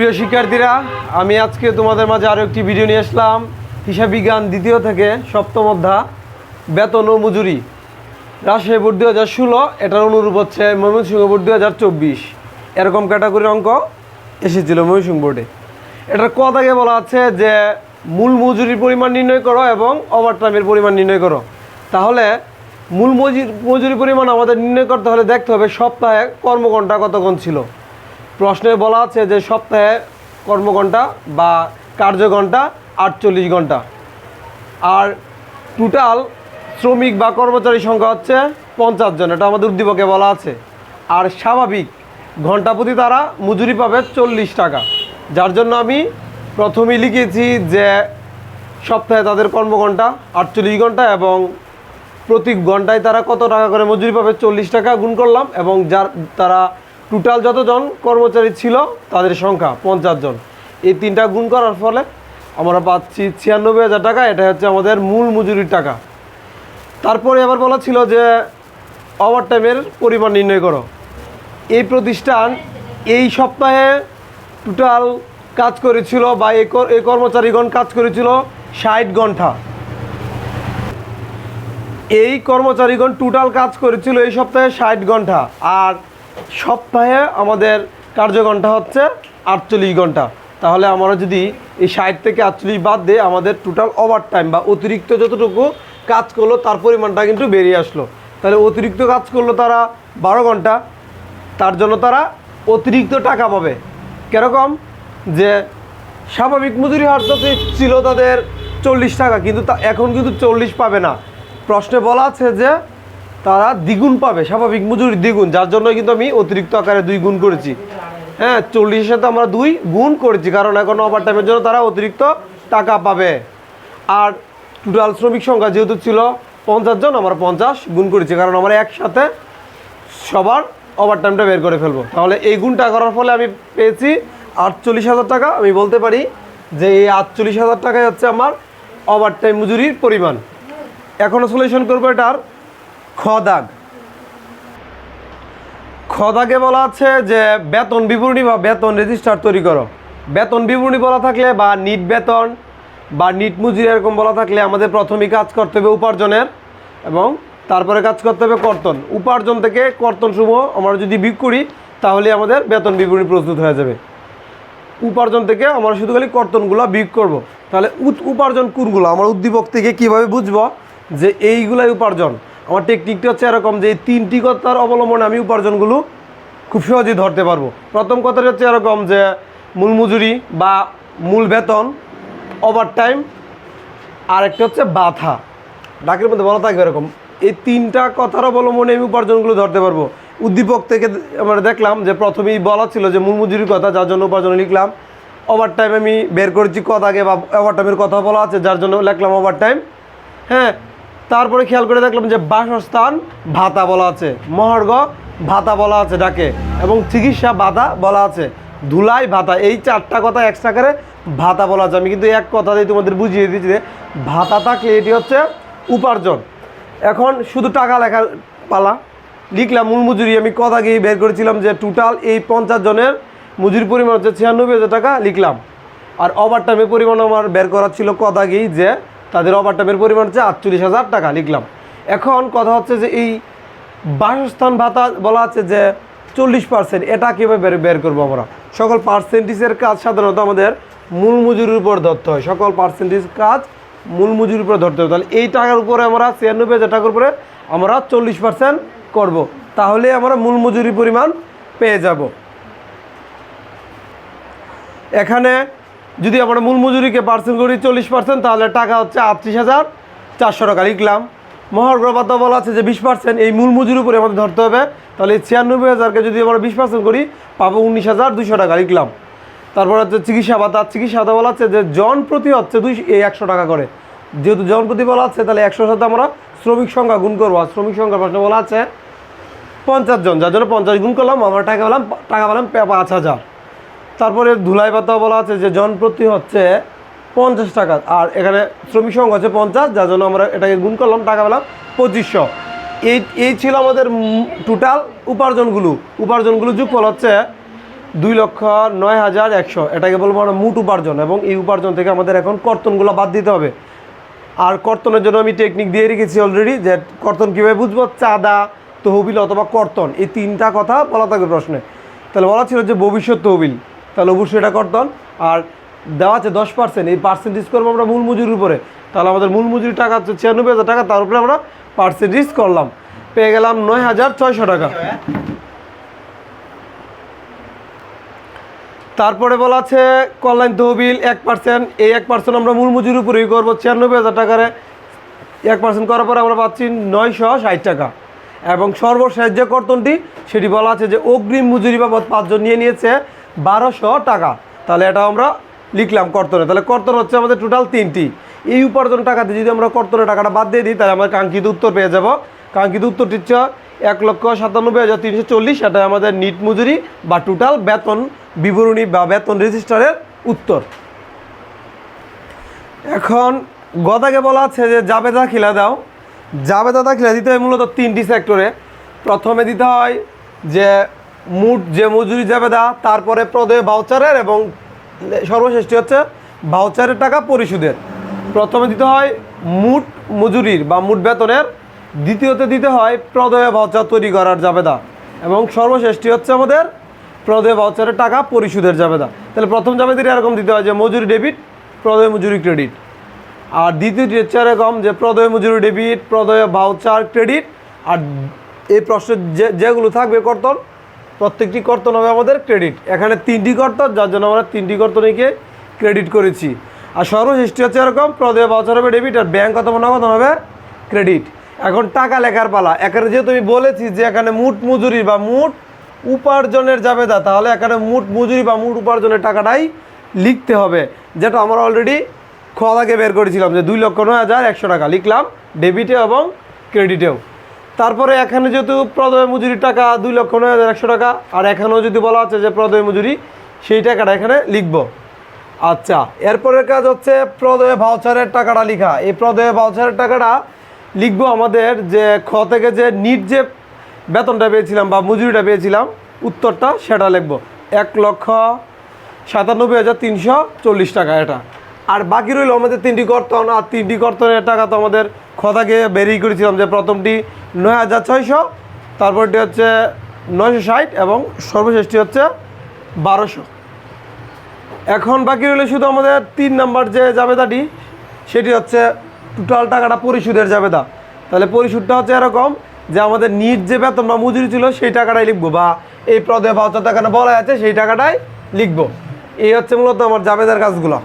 প্রিয় শিক্ষার্থীরা, আমি আজকে তোমাদের মাঝে আরও একটি ভিডিও নিয়ে আসলাম। হিসাব বিজ্ঞান দ্বিতীয় থেকে সপ্তম অধ্যায়, বেতন ও মজুরি। রাজশাহী বোর্ড দুই হাজার ষোলো, এটার অনুরূপ হচ্ছে ময়মনসিংহ বোর্ড দুই হাজার চব্বিশ। এরকম ক্যাটাগরির অঙ্ক এসেছিল ময়মনসিংহ বোর্ডে। এটার ক থেকে বলা আছে যে, মূল মজুরির পরিমাণ নির্ণয় করো এবং ওভারটাইমের পরিমাণ নির্ণয় করো। তাহলে, মূল মজুরি মজুরি পরিমাণ আমাদের নির্ণয় করতে হলে দেখতে হবে সপ্তাহে কর্মঘণ্টা কতক্ষণ ছিল। প্রশ্নে বলা আছে যে সপ্তাহে কর্মঘণ্টা বা কার্যঘণ্টা আটচল্লিশ ঘণ্টা আর টোটাল শ্রমিক বা কর্মচারী সংখ্যা হচ্ছে পঞ্চাশ জন, এটা আমাদের উদ্দীপকে বলা আছে। আর স্বাভাবিক ঘণ্টা প্রতি তারা মজুরি পাবে চল্লিশ টাকা। যার জন্য আমি প্রথমেই লিখেছি যে সপ্তাহে তাদের কর্মঘণ্টা আটচল্লিশ ঘণ্টা এবং প্রতি ঘন্টায় তারা কত টাকা করে মজুরি পাবে চল্লিশ টাকা গুণ করলাম এবং যার, তারা টোটাল যতজন কর্মচারী ছিল, তাদের সংখ্যা পঞ্চাশ জন। এই তিনটা গুণ করার ফলে আমরা পাচ্ছি ছিয়ানব্বই হাজার টাকা এটা হচ্ছে আমাদের মূল মজুরির টাকা। তারপরে আবার বলা ছিল যে ওভারটাইমের পরিমাণ নির্ণয় করো। এই প্রতিষ্ঠান এই সপ্তাহে টোটাল কাজ করেছিল বা এই কর্মচারীগণ কাজ করেছিল ষাট ঘণ্টা এই কর্মচারীগণ টোটাল কাজ করেছিল এই সপ্তাহে ষাট ঘণ্টা আর সপ্তাহে আমাদের কার্যঘণ্টা হচ্ছে আটচল্লিশ ঘণ্টা তাহলে আমরা যদি এই ষাট থেকে আটচল্লিশ বাদ দিয়ে আমাদের টোটাল ওভার টাইম বা অতিরিক্ত যতটুকু কাজ করল, তার পরিমাণটা কিন্তু বেরিয়ে আসলো। তাহলে অতিরিক্ত কাজ করল তারা বারো ঘণ্টা তার জন্য তারা অতিরিক্ত টাকা পাবে। কীরকম? যে স্বাভাবিক মজুরি হার তো ছিল তাদের চল্লিশ টাকা, কিন্তু এখন কিন্তু চল্লিশ পাবে না। প্রশ্নে বলা আছে যে তারা দ্বিগুণ পাবে, স্বাভাবিক মজুরি দ্বিগুণ, যার জন্য কিন্তু আমি অতিরিক্ত আকারে দুই গুণ করেছি। হ্যাঁ চল্লিশের সাথে আমরা দুই গুণ করেছি, কারণ এখন ওভার টাইমের জন্য তারা অতিরিক্ত টাকা পাবে। আর টোটাল শ্রমিক সংখ্যা যেহেতু ছিল পঞ্চাশ জন, আমরা পঞ্চাশ গুণ করেছি, কারণ আমরা একসাথে সবার ওভার টাইমটা বের করে ফেলব। তাহলে এই গুণটা করার ফলে আমি পেয়েছি আটচল্লিশ হাজার টাকা। আমি বলতে পারি যে এই আটচল্লিশ হাজার টাকাই হচ্ছে আমার ওভার টাইম মজুরির পরিমাণ। এখনও সলিউশন করব এটার। খ দাগ খ দাগে বলা আছে যে, বেতন বিবরণী বা বেতন রেজিস্টার তৈরি করো। বেতন বিবরণী বলা থাকলে বা নিট বেতন বা নিট মজুরি এরকম বলা থাকলে আমাদের প্রথমেই কাজ করতে হবে উপার্জনের এবং তারপরে কাজ করতে হবে কর্তন। উপার্জন থেকে কর্তন সমূহ আমরা যদি বিক করি, তাহলে আমাদের বেতন বিবরণী প্রস্তুত হয়ে যাবে। উপার্জন থেকে আমরা শুধু খালি কর্তনগুলো বিক করব। তাহলে উপার্জন কোনগুলো? আমার উদ্দীপক থেকে কীভাবে বুঝব যে এইগুলাই উপার্জন? আমার টেকনিকটা হচ্ছে এরকম যে এই তিনটি কথার অবলম্বনে আমি উপার্জনগুলো খুব সহজেই ধরতে পারব। প্রথম কথাটা হচ্ছে এরকম যে মূল মজুরি বা মূল বেতন ওভার টাইম আর একটা হচ্ছে বাথা ডাকের মধ্যে বলা থাকবে এরকম। এই তিনটা কথার অবলম্বনে আমি উপার্জনগুলো ধরতে পারব। উদ্দীপক থেকে আমরা দেখলাম যে প্রথমেই বলা ছিল যে মূল মজুরির কথা, যার জন্য উপার্জন লিখলাম। ওভার টাইম আমি বের করেছি কত আগে বা ওভার টাইমের কথা বলা আছে, যার জন্য লিখলাম ওভার টাইম হ্যাঁ তারপরে খেয়াল করে দেখলাম যে বাসস্থান ভাতা বলা আছে, মহার্ঘ ভাতা বলা আছে ডাকে এবং চিকিৎসা ভাতা বলা আছে, ধুলাই ভাতা, এই চারটা কথা এক্সট্রা করে ভাতা বলা আছে। আমি কিন্তু এক কথাতেই তোমাদের বুঝিয়ে দিচ্ছি যে ভাতা থাকলে এটি হচ্ছে উপার্জন। এখন শুধু টাকা লেখার পালা, লিখলাম মূল মজুরি, আমি কথা গিয়ে বের করেছিলাম যে টোটাল এই পঞ্চাশ জনের মজুরি পরিমাণ হচ্ছে ছিয়ানব্বই হাজার টাকা লিখলাম। আর ওভার টাইমের পরিমাণ আমার বের করা ছিল কথা গিয়ে যে তাদের ওভার টাইমের পরিমাণ হচ্ছে আটচল্লিশ হাজার টাকা, লিখলাম। এখন কথা হচ্ছে যে এই বাসস্থান ভাতা বলা আছে যে চল্লিশ পার্সেন্ট এটা কীভাবে বের বের করব আমরা? সকল পার্সেন্টেজের কাজ সাধারণত আমাদের মূল মজুরির উপর ধরতে হয়। সকল পার্সেন্টেজ কাজ মূল মজুরির উপরে ধরতে হবে। তাহলে এই টাকার উপরে আমরা ছিয়ানব্বই হাজার টাকার উপরে আমরা চল্লিশ পার্সেন্ট করব। তাহলে আমরা মূল মজুরি পরিমাণ পেয়ে যাব। এখানে যদি আমরা মূল মজুরিকে পার্সেন্ট করি চল্লিশ পার্সেন্ট, তাহলে টাকা হচ্ছে আটত্রিশ হাজার চারশো টাকা লিখলাম। মহার্ঘভাতা বলা আছে যে বিশ পার্সেন্ট এই মূল মজুরির উপরে আমাদের ধরতে হবে। তাহলে ছিয়ানব্বই হাজারকে যদি আমরা বিশ পার্সেন্ট করি, পাবো উনিশ হাজার দুশো টাকা লিখলাম। তারপর হচ্ছে চিকিৎসা ভাতা চিকিৎসা ভাতা বলা আছে যে জন প্রতি হচ্ছে দুই এই একশো টাকা করে। যেহেতু জন প্রতি বলা আছে, তাহলে একশোর সাথে আমরা শ্রমিক সংখ্যা গুণ করব। আর শ্রমিক সংখ্যা প্রশ্নে বলা আছে পঞ্চাশ জন, যার জন্য পঞ্চাশ গুণ করলাম, আমরা টাকা পেলাম টাকা পেলাম পাঁচ হাজার। তারপরে ধুলাই পাতা বলা আছে যে জন প্রতি হচ্ছে পঞ্চাশ টাকা। আর এখানে শ্রমিক সংখ্যা হচ্ছে পঞ্চাশ, যার জন্য আমরা এটাকে গুণ করলাম, টাকা পেলাম পঁচিশশো। এই এই ছিল আমাদের টোটাল উপার্জনগুলো। উপার্জনগুলো যোগফল হচ্ছে দুই লক্ষ নয় হাজার একশো। এটাকে বলব আমরা মুট উপার্জন এবং এই উপার্জন থেকে আমাদের এখন কর্তনগুলো বাদ দিতে হবে। আর কর্তনের জন্য আমি টেকনিক দিয়ে রেখেছি অলরেডি যে কর্তন কীভাবে বুঝব? চাঁদা, তহবিল অথবা কর্তন। এই তিনটা কথা বলা থাকবে প্রশ্নে। তাহলে বলা ছিল যে ভবিষ্যৎ তহবিল। তাহলে অবশ্যই এটা কর্তন আর দেওয়া আছে দশ পার্সেন্ট এই পার্সেন্টেজ করব আমরা মূল মজুরির উপরে। তাহলে আমাদের মূল মজুরি টাকা হচ্ছে ছিয়ানব্বই হাজার টাকা, তার উপরে আমরা পার্সেন্টেজ করলাম। পেয়ে গেলাম নয় হাজার ছয়শো টাকা। তারপরে বলা আছে, কল্যাণ তহবিল এক পার্সেন্ট এই এক পার্সেন্ট আমরা মূল মজুরির উপরেই করব। ছিয়ানব্বই হাজার টাকারে এক পার্সেন্ট করার পরে আমরা পাচ্ছি নয়শো ষাট টাকা। এবং সর্বশেষ যে কর্তনটি, সেটি বলা আছে যে অগ্রিম মজুরি বাবদ পাঁচজন নিয়ে নিয়েছে। বারোশো টাকা। তাহলে এটা আমরা লিখলাম কর্তনে। তাহলে কর্তন হচ্ছে আমাদের টোটাল তিনটি। এই উপার্জন টাকাতে যদি আমরা কর্তনের টাকাটা বাদ দিয়ে দিই, তাহলে আমরা কাঙ্ক্ষিত উত্তর পেয়ে যাব। কাঙ্ক্ষিত উত্তরটি হচ্ছে এক লক্ষ সাতানব্বই হাজার তিনশো চল্লিশ। এটা আমাদের নিট মজুরি বা টোটাল বেতন বিবরণী বা বেতন রেজিস্টারের উত্তর। এখন গদাকে বলা আছে যে, জাবেদা খিলা দাও। জাবেদা দাখিলা দিতে হয় মূলত তিনটি সেক্টরে। প্রথমে দিতে হয় যে মুট যে মজুরি জাবেদা তারপরে প্রদেয় ভাউচারের এবং সর্বশেষটি হচ্ছে ভাউচারের টাকা পরিশোধের। প্রথমে দিতে হয় মুট মজুরির বা মুট বেতনের, দ্বিতীয়তে দিতে হয় প্রদেয় ভাউচার তৈরি করার জাবেদা এবং সর্বশেষটি হচ্ছে আমাদের প্রদেয় ভাউচারের টাকা পরিশোধের জাবেদা তাহলে প্রথম জাবেদাটি এরকম দিতে হয় যে মজুরি ডেবিট প্রদেয় মজুরি ক্রেডিট আর দ্বিতীয়টি হচ্ছে এরকম যে প্রদয় মজুরি ডেবিট প্রদয় ভাউচার ক্রেডিট আর এই প্রশ্নে যে যেগুলো থাকবে কর্তন প্রত্যেকটি কর্তন হবে আমাদের ক্রেডিট এখানে তিনটি কর্তন যার জন্য আমরা তিনটি কর্তনীকে ক্রেডিট করেছি। আর সর্বশেষটি হচ্ছে এরকম প্রদয় ভাউচার হবে ডেবিট আর ব্যাংক অথবা নগদ হবে? ক্রেডিট এখন টাকা লেখার পালা। এখানে যেহেতু আমি বলেছি যে এখানে মুট মজুরি বা মুট উপার্জনের জাবেদা, তাহলে এখানে মুট মজুরি বা মুট উপার্জনের টাকাটাই লিখতে হবে। যেটা আমরা অলরেডি আগে বের করেছিলাম যে দুই লক্ষ নয় হাজার একশো টাকা লিখলাম ডেবিটে এবং ক্রেডিটেও তারপরে এখানে যেহেতু প্রদয় মজুরির টাকা দুই লক্ষ নয় হাজার একশো টাকা, আর এখানেও যদি বলা আছে যে প্রদয় মজুরি, সেই টাকাটা এখানে লিখব। আচ্ছা এরপরের কাজ হচ্ছে প্রদয় ভাউচারের টাকাটা লেখা। এই প্রদয় ভাউচারের টাকাটা লিখব আমাদের যে খ থেকে যে নিট যে বেতনটা পেয়েছিলাম বা মজুরিটা পেয়েছিলাম, উত্তরটা সেটা লিখব। এক লক্ষ সাতানব্বই হাজার তিনশো চল্লিশ টাকা এটা। আর বাকি রইল আমাদের তিনটি কর্তন, আর তিনটি কর্তনের টাকা তো আমাদের খতাকে বেরিয়ে করেছিলাম যে প্রথমটি নয় হাজার ছয়শো, তারপরটি হচ্ছে নয়শো ষাট এবং সর্বশেষটি হচ্ছে বারোশো। এখন বাকি রইল শুধু আমাদের তিন নাম্বার যে জাবেদাটি, সেটি হচ্ছে টোটাল টাকাটা পরিশোধের জাবেদা। তাহলে পরিশোধটা হচ্ছে এরকম যে আমাদের নিট যে বেতন বা মজুরি ছিল, সেই টাকাটাই লিখব বা এই পদে ভাউচার টাকাটা বলা আছে, সেই টাকাটাই লিখব। এই হচ্ছে মূলত আমার জাবেদার কাজগুলো।